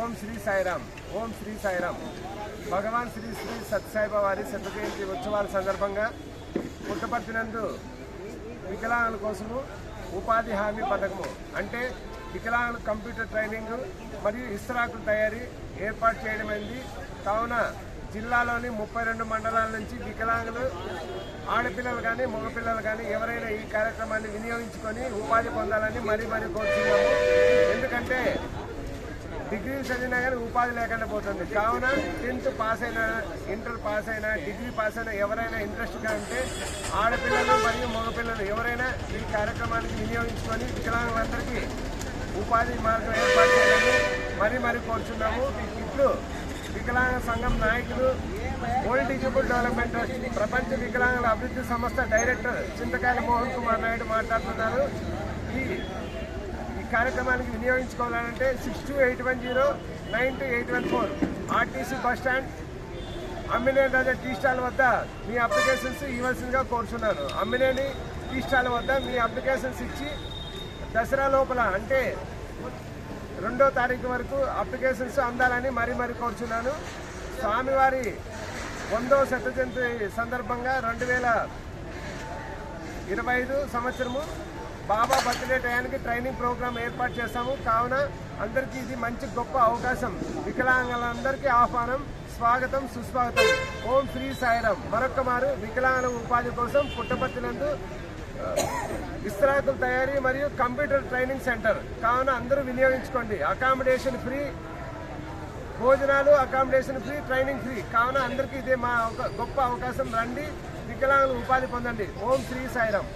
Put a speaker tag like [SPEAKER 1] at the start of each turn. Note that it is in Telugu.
[SPEAKER 1] ఓం శ్రీ సాయిరామ్ ఓం శ్రీ సాయిరామ్. భగవాన్ శ్రీ శ్రీ సత్యసాయిబా వారి శత జయంతి ఉత్సవాల సందర్భంగా పుట్టపర్తినందు వికలాంగుల కోసము ఉపాధి హామీ పథకము అంటే వికలాంగుల కంప్యూటర్ ట్రైనింగ్ మరియు ఇస్త్రాకుల తయారీ ఏర్పాటు చేయడమైంది కావున జిల్లాలోని ముప్పై రెండు మండలాల నుంచి వికలాంగులు ఆడపిల్లలు కానీ మగపిల్లలు కానీ ఎవరైనా ఈ కార్యక్రమాన్ని వినియోగించుకొని ఉపాధి పొందాలని మరీ మరీ కోరుతున్నాము డిగ్రీ చదివినా కానీ ఉపాధి లేకుండా పోతుంది. కావున టెన్త్ పాస్ అయినా ఇంటర్ పాస్ అయినా డిగ్రీ పాస్ అయినా ఎవరైనా ఇంట్రెస్ట్గా ఉంటే ఆడపిల్లలు మరియు మగపిల్లలు ఎవరైనా ఈ కార్యక్రమానికి వినియోగించుకొని వికలాంగులందరికీ ఉపాధి మార్గం ఏర్పాటు చేయాలని మరీ మరీ కోరుచున్నాము. ఇప్పుడు వికలాంగ సంఘం నాయకులు ఓల్డ్ డిజబుల్ డెవలప్మెంట్ ట్రస్ట్ ప్రపంచ వికలాంగుల అభివృద్ధి సంస్థ డైరెక్టర్ చింతకాయల మోహన్ కుమార్ నాయుడు మాట్లాడుతున్నారు. ఈ కార్యక్రమానికి వినియోగించుకోవాలంటే six two eight one zero nine two eight one four. RTC bus stand Ammineni Raja tea stall వద్ద మీ అప్లికేషన్స్ ఇవ్వాల్సిందిగా కోరుచున్నాను. అమ్మినేని టీ స్టాల్ వద్ద మీ అప్లికేషన్స్ ఇచ్చి దసరా లోపల అంటే రెండో తారీఖు వరకు అప్లికేషన్స్ అందాలని మరీ మరీ కోరుచున్నాను. స్వామివారి వందో శత జయంతి సందర్భంగా రెండు వేల ఇరవై ఐదు సంవత్సరము బాబా బర్త్డే టయానికి ట్రైనింగ్ ప్రోగ్రామ్ ఏర్పాటు చేశాము. కావున అందరికీ ఇది మంచి గొప్ప అవకాశం. వికలాంగులందరికీ ఆహ్వానం స్వాగతం సుస్వాగతం. ఓం శ్రీ సాయిరాం మరొక్క మారు వికలాంగుల ఉపాధి కోసం పుట్టపర్తినందు ఆ, ఇస్త్రాకుల తయారీ మరియు కంప్యూటర్ ట్రైనింగ్ సెంటర్. కావున అందరూ వినియోగించుకోండి. అకామిడేషన్ ఫ్రీ భోజనాలు అకామిడేషన్ ఫ్రీ ట్రైనింగ్ ఫ్రీ. కావున అందరికీ ఇదే మా ఒక గొప్ప అవకాశం. రండి వికలాంగులు ఉపాధి పొందండి. ఓం శ్రీ సాయిరాం